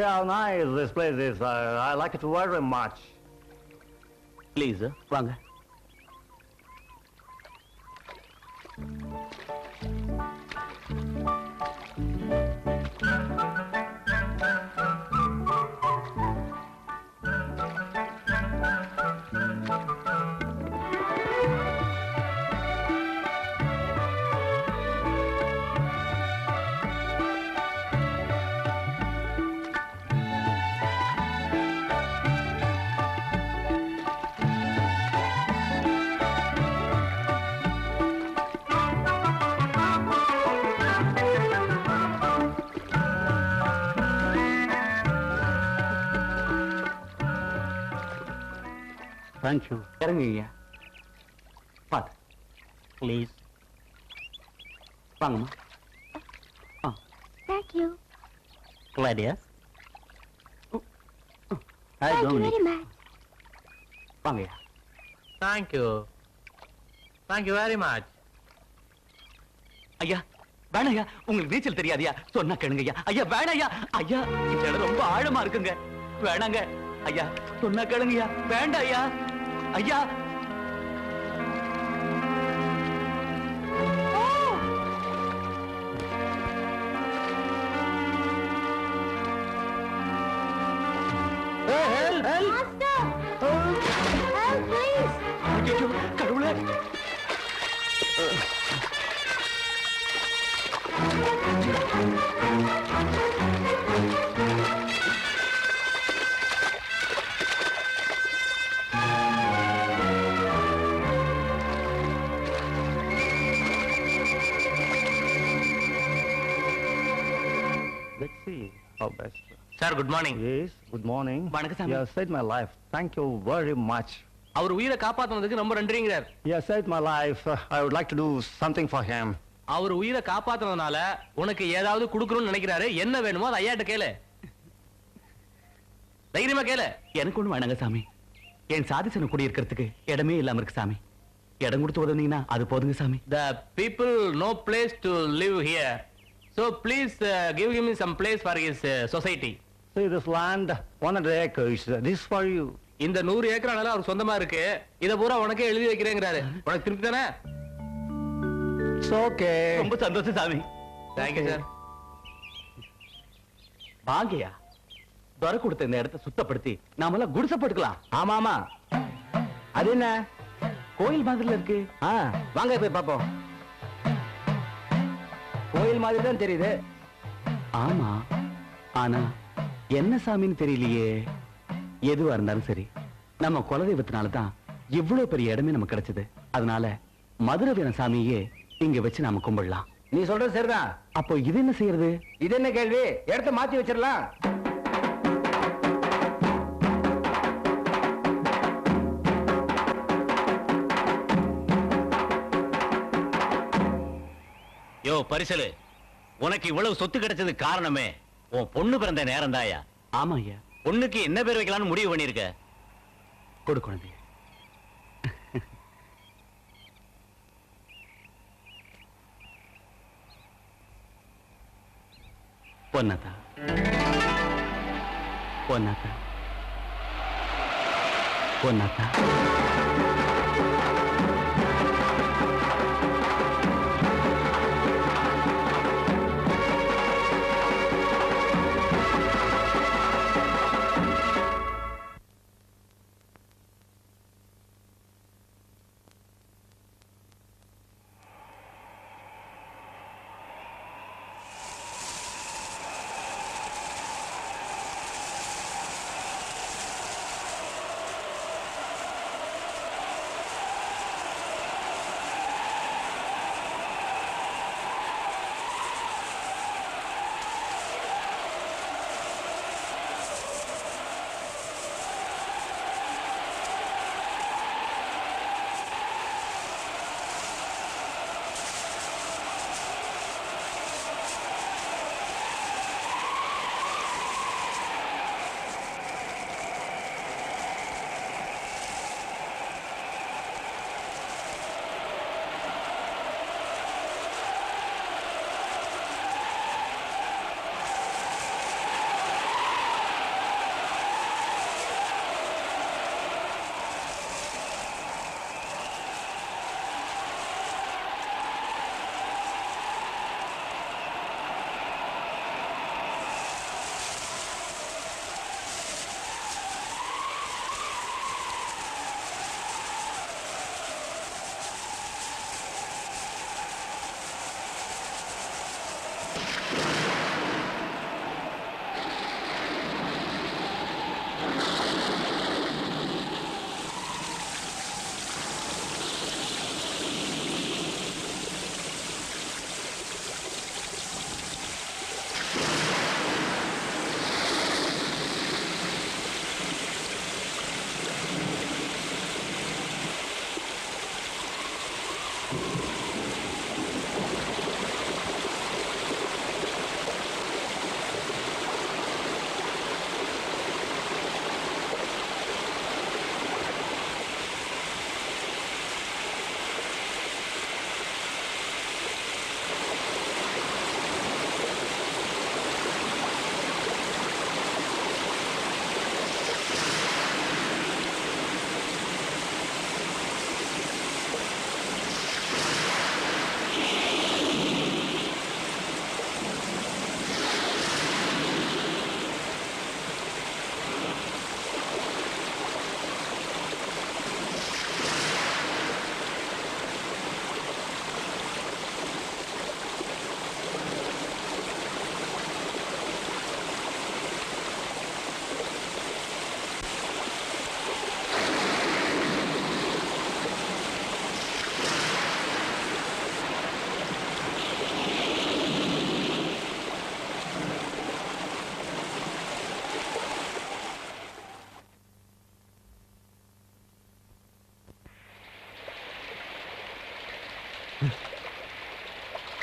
how nice this place is. Uh, I like it very much. Please வாங்க Thank you. இறங்குங்க பார்த்து please வாங்கம்மா. ஆ. Thank you. Claudius hi Thank you very Dominic. வாங்கய்யா Thank you. Thank you very much. ஐயா வேணாம் ஐயா. உங்களுக்கு நீச்சல் தெரியாதியா சொன்னா கேளுங்க ஐயா. ஐயா வேணாம் ஐயா. ஐயா இந்த இடம் ரொம்ப ஆழமா இருக்குங்க. வேணாங்க. ஐயா சொன்னா கேளுங்க ஐயா வேண்டாம் ஐயா. ஐயா. Master! Help, please! Let's see how best. Sir, good morning. Yes, good morning. வணக்கம் சாமி. You have saved my life. Thank you very much. அவர் உயிரை காப்பாத்துனதுக்கு ரொம்ப நன்றிங்கிறார் You have saved my life. Uh, I would like to do something for him. அவர் உயிரை காப்பாத்துனதுனால உனக்கு ஏதாவது கொடுக்கணும்னு நினைக்கிறாரு என்ன வேணுமோ அதை ஐயாட்ட கேளு தைரியமா கேளு எனக்கு ஒண்ணு வேணாங்க சாமி என் சாதிசன குடி இருக்கிறதுக்கு இடமே இல்லாம இருக்கு சாமி இடம் கொடுத்து உதவுனீங்கன்னா அது போதுங்க சாமி The people no place to live here. So please uh, give him some place for his uh, society. See this land, 100 acres. This is for you. இந்த நூறு ஏக்கர் நிலம் அவருக்கு சொந்தமா இருக்கு. இத பூரா உனக்கே எழுதி வைக்கிறேங்கிறாரு. உனக்கு திருப்தி தானே? Okay. ரொம்ப சந்தோஷம் சாமி. தேங்க்யூ சார் வாங்கய்யா துறை கொடுத்த இந்த இடத்தை சுத்தப்படுத்தி நாமெல்லாம் குடிசப்படுக்கலாம் ஆமா ஆமா அது என்ன? கோயில் மாதிரில இருக்கு. வாங்க போய் பாப்போம் கோயில் மாதிரி தான் தெரியுது. ஆமா. ஆனா என்ன சாமின்னு தெரியலையே. எதுவா இருந்தாலும் சரி நம்ம குலதெய்வத்தினால தான் இவ்வளவு பெரிய இடமே நமக்கு கிடைச்சது. அதனால மதுரை வீர சாமியே இங்க வச்சு நாம கும்பிடலாம். நீ சொல்றது சரிதான். அப்போ இது என்ன செய்யறது? இது என்ன கேள்வி? இடத்த மாத்தி வச்சிடலாம். யோ பரிசலு உனக்கு இவ்வளவு சொத்து கிடைச்சது காரணமே உன் பொண்ணு பிறந்த நேரம் தாயா ஆமா ஐயா பொண்ணுக்கு என்ன பேர் வைக்கலாம்னு முடிவு பண்ணிருக்க கொடு குழந்தைய. பொன்னதா பொன்னதா பொன்னதா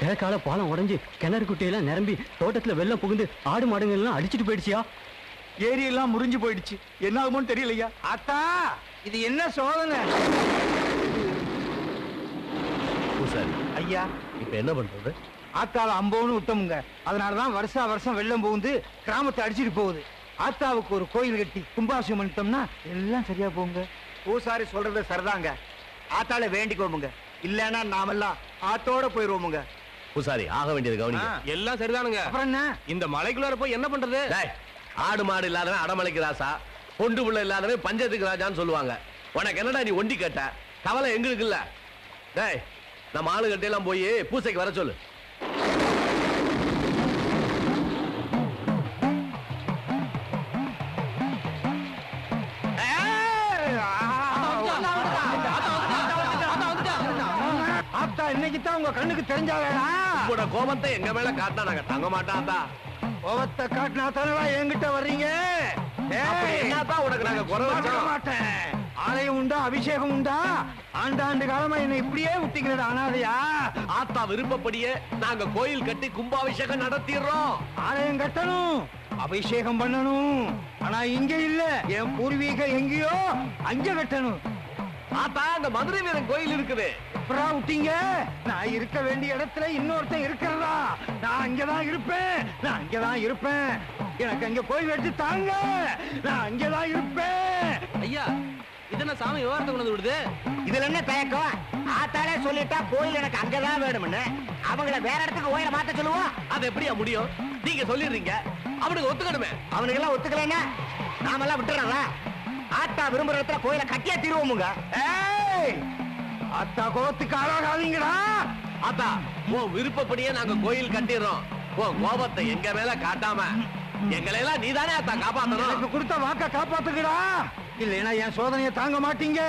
கிழக்கால பாலம் உடைஞ்சு கிணறு குட்டையெல்லாம் நிரம்பி தோட்டத்துல வெள்ளம் புகுந்து ஆடு மாடுங்க எல்லாம் அடிச்சிட்டு போயிடுச்சியா? ஏரியெல்லாம் முறிஞ்சு போயிடுச்சு. என்ன ஆகுமோன்னு தெரியலையா? அத்தா இது என்ன சோதனை? பூசாரி ஐயா. இப்ப என்ன பண்றது? ஆத்தால அம்போன்னு விட்டோமுங்க அதனாலதான் வருஷா வருஷம் வெள்ளம் புகுந்து கிராமத்தை அடிச்சிட்டு போகுது. ஆத்தாவுக்கு ஒரு கோயில் கட்டி கும்பாபிஷேகம் பண்ணிட்டோம்னா எல்லாம் சரியா போகுங்க. பூசாரி சொல்றது சரிதாங்க. ஆத்தால வேண்டிக்கோமுங்க. இல்லன்னா நாமெல்லாம் ஆத்தோட போயிருவோமுங்க. பூசாரி ஆக வேண்டியது கவனிங்க. எல்லாம் சரிதானுங்க. அப்புறம் என்ன? இந்த மலைக்குள்ளார போய் என்ன பண்றது? டேய், ஆடு மாடு இல்லாதவன் அடமலைக்கு ராசா. பொண்டு புள்ள இல்லாதவன் பஞ்சத்துக்கு ராஜான்னு சொல்லுவாங்க. உனக்கு என்னடா நீ ஒண்டி கேட்ட? கவலை எங்களுக்கு இல்ல டேய் நம்ம ஆளு எல்லாம் போய் பூசைக்கு வர சொல்லு. இன்னைக்கு தான் உங்க கண்ணுக்கு தெரிஞ்சாவேடா. உங்களோட கோபத்தை எங்க மேல காட்டினா நாங்க தங்க மாட்டாந்தா கோபத்தை காட்டினா தானடா என்கிட்ட வர்றீங்க? என்னதான் உனக்கு நாங்க குறை? மாட்டேன். ஆலயம் உண்டா அபிஷேகம் உண்டா? ஆண்டாண்டு காலமா என்னை இப்படியே விட்டீங்களா அனாதையா? ஆத்தா விருப்பப்படியே நாங்க கோயில் கட்டி கும்பாபிஷேகம் நடத்திடுறோம். ஆலயம் கட்டணும் அபிஷேகம் பண்ணணும். ஆனா இங்க இல்ல என் பூர்வீகம் எங்கேயோ அங்க கட்டணும். ஆத்தா அந்த மதுரை வீரன் கோயில் இருக்குது. அப்புறம் விட்டீங்க? நான் இருக்க வேண்டிய இடத்துல இன்னொருத்தன் இருக்கிறதா? நான் அங்கதான் இருப்பேன். நான் அங்கதான் இருப்பேன். எனக்கு அங்க கோயில் வெட்டி தாங்க. நான் அங்கதான் இருப்பேன். ஐயா இது என்ன சாமி விவகாரத்தை கொண்டு விடுது? இதுல என்ன தயக்கம்? ஆத்தாலே சொல்லிட்டா கோயில் எனக்கு அங்கதான் வேணும்னு. அவங்கள வேற இடத்துக்கு கோயில மாத்த சொல்லுவோம். அது எப்படியா முடியும்? நீங்க சொல்லிடுறீங்க. அவனுக்கு ஒத்துக்கணுமே. அவனுக்கு எல்லாம் ஒத்துக்கலைன்னா நாமெல்லாம் விட்டுறதா ஆத்தா விரும்புற இடத்துல கோயில கட்டியா தீருவோமுங்க. ஏய்! அத்தா கோத்துக்கு ஆளாகாதீங்கடா. ஆத்தா உன் விருப்பப்படியே நாங்க கோயில் கட்டிடுறோம். உன் கோபத்தை எங்க மேல காட்டாம எங்களை எல்லாம் நீதானே ஆத்தா எனக்கு காப்பாத்தணும் கொடுத்த வாக்க காப்பாத்துக்கடா இல்லைன்னா என் சோதனையை தாங்க மாட்டீங்க.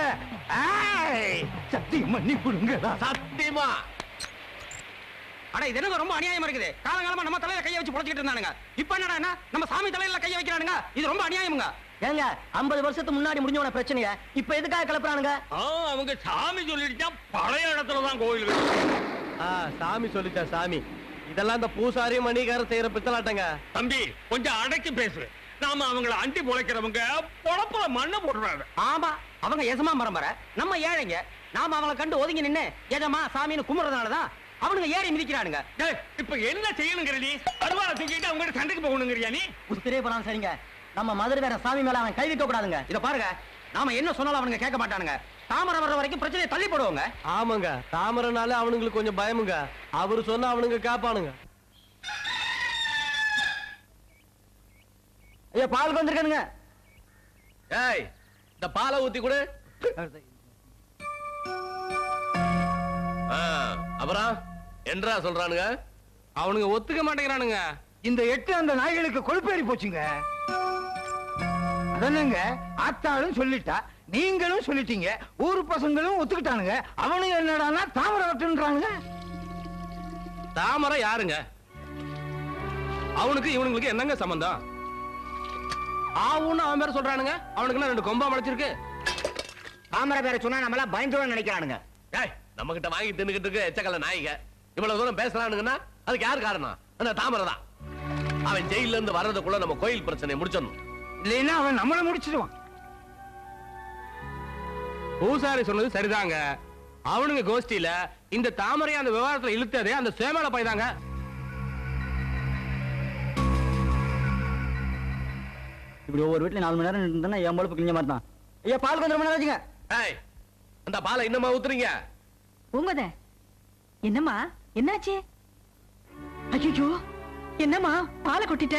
சக்தி மன்னி கொடுங்கடா. சத்தியமா? அட இது என்ன ரொம்ப அநியாயமா இருக்குது? காலங்காலமா நம்ம தலையில கைய வச்சு புடிச்சிட்டு இருந்தானுங்க. இப்ப என்னடா என்ன? நம்ம சாமி தலையில கைய வைக்கிறானுங்க. இது ரொம்ப அநியாயமுங்க. ஏங்க ஐம்பது வருஷத்துக்கு முன்னாடி முடிஞ்சவன பிரச்சனைய இப்ப எதுக்காக கிளப்புறானுங்க? அவங்க சாமி சொல்லிடுச்சா பழைய இடத்துல தான் கோயில் சாமி சொல்லிட்டா சாமி. இதெல்லாம் இந்த பூசாரி மணிகார செய்யற பித்தலாட்டங்க. தம்பி கொஞ்சம் அடக்கி பேசு. நாம அவங்கள அண்டி பொழைக்கிறவங்க பொழப்புல மண்ணை போடுறாங்க. ஆமா அவங்க எசமா பரம்பரை நம்ம ஏழைங்க. நாம அவங்கள கண்டு ஒதுங்கி நின்னு எஜமா சாமின்னு கும்பிடுறதுனாலதான் அவனுங்க ஏறி மிதிக்கிறானுங்க. இப்ப என்ன செய்யணுங்கிற நீ? அருவாளை தூக்கிட்டு அவங்க சண்டைக்கு போகணுங்கிறியா நீ? உஸ்திரே பண்ணாலும் சரிங்க. நம்ம மதுரை வேற சாமி மேல அவன் கை வைக்க கூடாதுங்க. இத பாருங்க. நாம என்ன சொன்னாலும் அவனுங்க கேட்க மாட்டானுங்க. தாமரை வர்ற வரைக்கும் பிரச்சனையை தள்ளி போடுவாங்க. ஆமாங்க. தாமரனால அவனுங்களுக்கு கொஞ்சம் பயமுங்க. அவரு சொன்னா அவனுங்க காப்பானுங்க ஐயா பாலுக்கு வந்திருக்கானுங்க. ஏய் இந்த பாலை ஊத்தி கொடு. ஆ, அப்புறம் என்றா சொல்றானுங்க? அவனுங்க ஒத்துக்க மாட்டேங்கிறானுங்க. இந்த எட்டு அந்த நாய்களுக்கு கொழுப்பேறி போச்சுங்க. அதனங்க ஆத்தாளும் சொல்லிட்டா. நீங்களும் சொல்லிட்டீங்க. ஊர் பசங்களும் ஒத்துக்கிட்டானுங்க. அவனுங்க என்னடான்னா தாமரை வட்டுன்றானுங்க. தாமரை யாருங்க? அவனுக்கு இவனுங்களுக்கு என்னங்க சம்பந்தம்? ஆவுன்னு அவன் பேர் சொல்றானுங்க. அவனுக்கு என்ன ரெண்டு கொம்பா முளைச்சிருக்கு? தாமரை பேரை சொன்னா நம்மளாம் பயந்துட நினைக்கிறானுங்க. ஏய் நம்ம கிட்ட வாங்கி தின்னுகிட்டு இருக்க எச்சக்கல நாய்ங்க இவ்வளவு தூரம் பேசுறானுங்கன்னா அதுக்கு யார் காரணம்? அந்த தாமரை தான் அவன் ஜெயில இருந்து வர்றதுக்குள்ள நம்ம கோயில் பிரச்சனையை முடிச்சிடணும். இல்லைன்னா அவன் நம்மளை முடிச்சிடுவான் பூசாரி சொன்னது சரிதாங்க. அவனுங்க கோஷ்டியில இந்த தாமரையை அந்த விவகாரத்துல இழுத்ததே அந்த சேமல பைதாங்க. இப்படி ஒவ்வொரு வீட்டுல நாலு மணி நேரம் இருந்தா என் பொழப்பு கிழிஞ்ச மாதிரி தான். ஐயா பாலுக்கு வந்து ரொம்ப நேரம் ஏய் அந்த பாலை இன்னமா ஊத்துறீங்க? பூங்கத என்னம்மா? என்னாச்சு? ஐயோ என்னம்மா? பாலை கொட்டிட்ட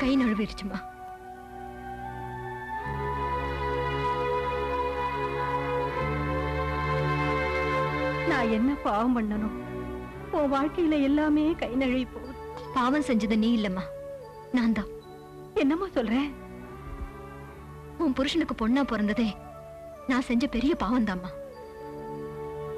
கை நழுவிடுச்சுமா நான் என்ன பாவம் பண்ணணும் உன் வாழ்க்கையில எல்லாமே கை நழுவி போகுது. பாவம் செஞ்சது நீ இல்லம்மா. நான் தான். என்னம்மா சொல்ற? உன் புருஷனுக்கு பொண்ணா பிறந்ததே நான் செஞ்ச பெரிய பாவம் தாம்மா